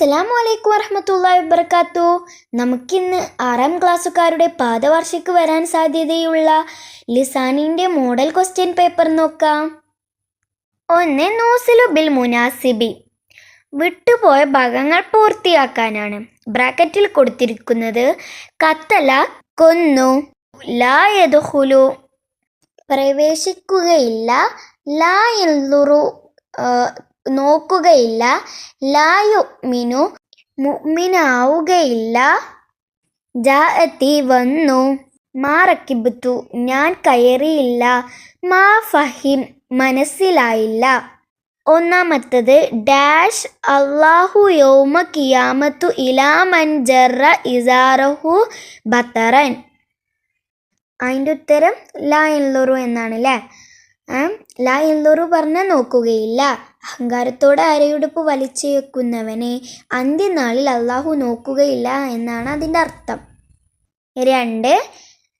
അസ്സലാമു അലൈക്കും വറഹമത്തുള്ള വബർക്കാത്തു നമുക്കിന്ന് ആറാം ക്ലാസ്സുകാരുടെ പാദവാർഷിക്ക് വരാൻ സാധ്യതയുള്ള ലിസാനിന്റെ മോഡൽ ക്വസ്റ്റ്യൻ പേപ്പർ നോക്കാം. ഒന്ന് നൂസിലു ബിൽ മുനാസിബി. വിട്ടുപോയ ഭാഗങ്ങൾ പൂർത്തിയാക്കാനാണ്. ബ്രാക്കറ്റിൽ കൊടുത്തിരിക്കുന്നത് കത്തല കൊന്നു ലായതുഹുലു പ്രവേശിക്കുകയില്ല ലായുറു നോക്കുകയില്ല. ലായു മിനു മുഅ്മിനാവുകയില്ല ജാഅത്തി വന്നു. മാ റക്കിബത്തു ഞാൻ കയറിയില്ല. മാ ഫഹിം മനസ്സിലായില്ല. ഒന്നാമത്തത് ഡാഷ് അള്ളാഹു യോമ കിയാമത്തു ഇലാ മൻ ജറ ഇസാറഹു ബത്തറൻ. അതിന്റെ ഉത്തരം ലായൻ എല്ലുറു എന്നാണ് അല്ലേ ലാ എന്നൊരു പറഞ്ഞ നോക്കുകയില്ല. അഹങ്കാരത്തോടെ അരയുടുപ്പ് വലിച്ചേക്കുന്നവനെ അന്ത്യനാളിൽ അള്ളാഹു നോക്കുകയില്ല എന്നാണ് അതിന്റെ അർത്ഥം. രണ്ട്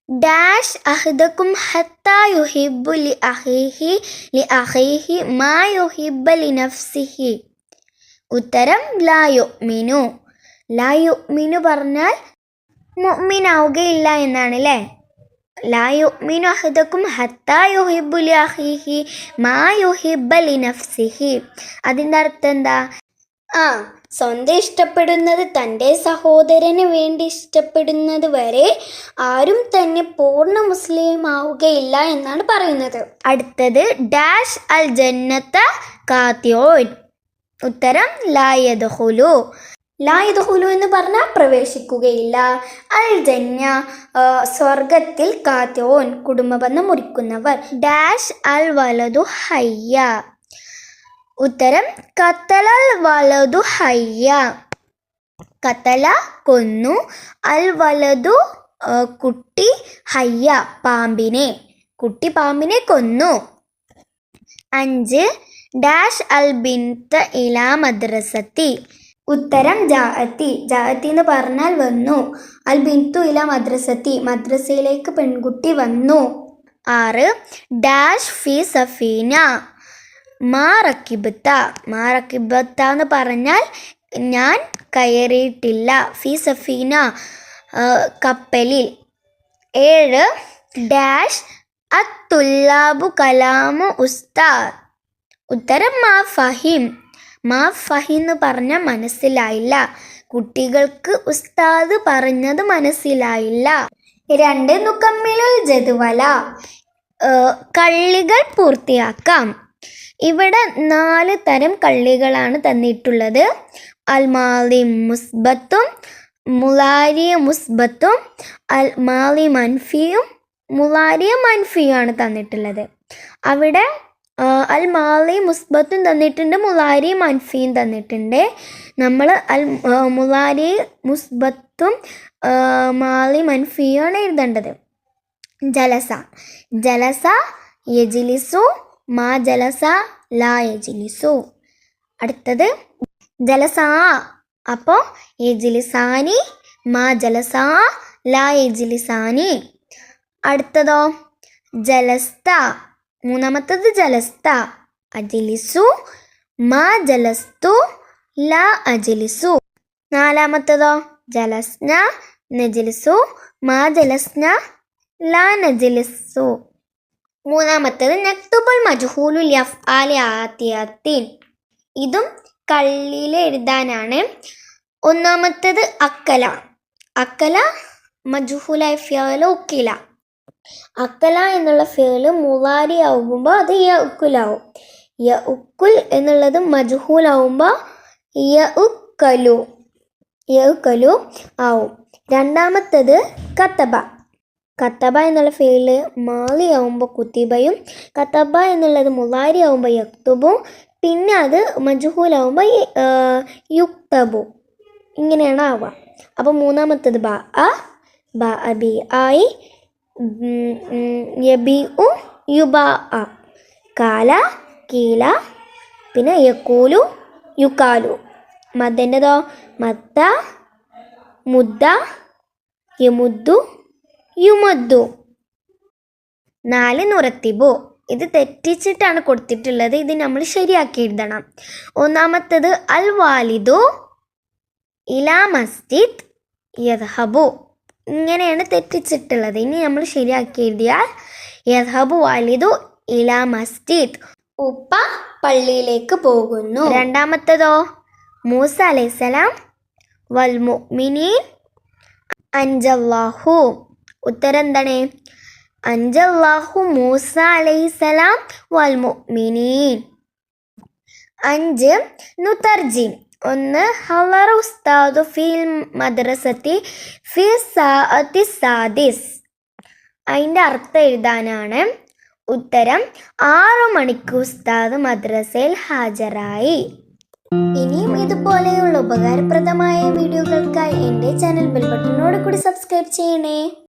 ഡാഷ് അഹ്ദക്കും ഹത്ത യുഹിബു ലി അഹിഹി ലി അഹിഹി മാ യുഹിബ ലി നഫ്സിഹി. ഉത്തരം ലായു മിനു ലായു മിനു പറഞ്ഞാൽ മുഅ്മിനാവുകയില്ല എന്നാണ് അല്ലേ ലാ ഹത്താ മാ യുഹിബ്ബ അതിന്റെ അർത്ഥം എന്താ? ആ സ്വന്തം ഇഷ്ടപ്പെടുന്നത് തന്റെ സഹോദരന് വേണ്ടി ഇഷ്ടപ്പെടുന്നത് വരെ ആരും തന്നെ പൂർണ മുസ്ലിം ആവുകയില്ല എന്നാണ് പറയുന്നത്. അടുത്തത് ഡാഷ് അൽ ജന്നത്ത കാത്യോൻ ഉത്തരം ലായദഹുലു ലായദഹുലു എന്ന് പറഞ്ഞാൽ പ്രവേശിക്കുകയില്ല. അൽ ജന്യ സ്വർഗത്തിൽ കാത്യോൻ കുടുംബബന്ധം മുറിക്കുന്നവർ. ഡാഷ് അൽ വലതു ഹയ്യ. ഉത്തരം കത്തലൽ വലതു ഹയ്യ. കത്തല കൊന്നു അൽ വലതു കുട്ടി ഹയ്യ പാമ്പിനെ. കുട്ടി പാമ്പിനെ കൊന്നു. അഞ്ച് ഡാഷ് അൽ ബിൻത ഇലാ മദ്രസത്തി. ഉത്തരം ജാഅത്തി. ജാഅത്തി എന്ന് പറഞ്ഞാൽ വന്നു. അൽ ബിന്തു ഇല മദ്രസത്തി. മദ്രസയിലേക്ക് പെൺകുട്ടി വന്നു. ആറ്. ഡാഷ് ഫി സഫീന. മാ റക്കിബത്ത. മാ റക്കിബത്ത എന്ന് പറഞ്ഞാൽ ഞാൻ കയറിയിട്ടില്ല. ഫി സഫീന. കപ്പലിൽ. ഏഴ്. ഡാഷ് അത്തുല്ലാബു കലാമു ഉസ്താദ്. ഉത്തരം മാ ഫഹിം. മാ ഫഹിന്ന് പറഞ്ഞ മനസ്സിലായില്ല. കുട്ടികൾക്ക് ഉസ്താദ് പറഞ്ഞത് മനസ്സിലായില്ല. രണ്ട് നുക്കമ്മിലുൽ ജതുവല. കള്ളികൾ പൂർത്തിയാക്കാം. ഇവിടെ നാല് തരം കള്ളികളാണ് തന്നിട്ടുള്ളത്. അൽമാലി മുസ്ബത്തും മുലാരിയ മുസ്ബത്തും അൽമാലി മൻഫിയും മുലാരിയ മൻഫിയുമാണ് തന്നിട്ടുള്ളത്. അവിടെ അൽ മാലി മുസ്ബത്തും തന്നിട്ടുണ്ട് മുലാരി മൻഫിയും തന്നിട്ടുണ്ട്. നമ്മൾ അൽ മുലാരി മുസ്ബത്തും മാലി മൻഫിയുമാണ് എഴുതേണ്ടത്. ജലസ. ജലസ യജിലിസു മാ ജലസ ലാ യജിലിസു. അടുത്തത് ജലസ. അപ്പോൾ യജിലിസാനി മാ ജലസ ലാ യജിലിസാനി. അടുത്തതോ ജലസ്ത. മൂന്നാമത്തത് ജലസ്ത അജിലിസു. മാ ജലസ്തു. ല അജിലിസു. നാലാമത്തതോ? ജലസ്ന. നജിലിസു. മാ ജലസ്ന. ല നജിലിസു. മൂന്നാമത്തത് നക്തുബുൽ മജ്ഹൂലുൽ യഫ് ആലി ആത്തിയത്തിൻ ഇതും കള്ളിയിൽ എഴുതാനാണ്. ഒന്നാമത്തത് അക്കല. അക്കല മജ്ഹൂലായ ഫിയല ഉക്കില. അക്കല എന്നുള്ള ഫേൽ മുലാരി ആവുമ്പോൾ അത് യ ഉക്കുലാവും യ ഉക്കുൽ എന്നുള്ളത് മജ്ഹൂലാവുമ്പോൾ യ ഉക്കലു യ ഉക്കലു ആവും. രണ്ടാമത്തത് കത്തബ. കത്തബ എന്നുള്ള ഫേൽ മാളി ആവുമ്പോൾ കുത്തിബയും കത്തബ എന്നുള്ളത് മുലാരി ആവുമ്പോൾ യക്തുബും പിന്നെ അത് മജ്ഹൂലാവുമ്പോൾ യുക്തബു. ഇങ്ങനെയാണ് ആവുക അപ്പോൾ മൂന്നാമത്തത് ബ അ ബ ആയി യബി യുബാ കാല കീല പിന്നെ യക്കൂലു യുക്കാലു. മദ്ദന്റെതോ മത്ത മുദ്ദ യമുദ്ദു യുമദ്ദു. നാല് നുറത്തിബു. ഇത് തെറ്റിച്ചിട്ടാണ് കൊടുത്തിട്ടുള്ളത്. ഇത് നമ്മൾ ശരിയാക്കി എഴുതണം. ഒന്നാമത്തത് അൽ വാലിദു ഇലാ മസ്ജിദ് യദ്ഹബു. ഇങ്ങനെയാണ് തെറ്റിച്ചിട്ടുള്ളത്. ഇനി നമ്മൾ ശരിയാക്കി എഴുതിയാൽ യദ്ഹബു വാലിദു ഇല മസ്ജിദ്. ഉപ്പ പള്ളിയിലേക്ക് പോകുന്നു. രണ്ടാമത്തതോ? മൂസ അലൈസലാം വൽ മുഅ്മിനീൻ അഞ്ചല്ലാഹു ഉത്തരം എന്താണ്? അഞ്ചല്ലാഹു മൂസ അലൈസലാം വൽ മുഅ്മിനീൻ. അഞ്ച് നുതർജിം ഒന്ന് ഹവർ ഉസ്താദു ഫിൽ മദ്രസത്തി ഫി സാഅത്തി സാദിസ്. അതിന്റെ അർത്ഥം എഴുതാനാണ്. ഉത്തരം ആറു മണിക്ക് ഉസ്താദ് മദ്രസയിൽ ഹാജരായി. ഇനിയും ഇതുപോലെയുള്ള ഉപകാരപ്രദമായ വീഡിയോകൾക്കായി എന്റെ ചാനൽ ബെൽബട്ടനോട് കൂടി സബ്സ്ക്രൈബ് ചെയ്യണേ.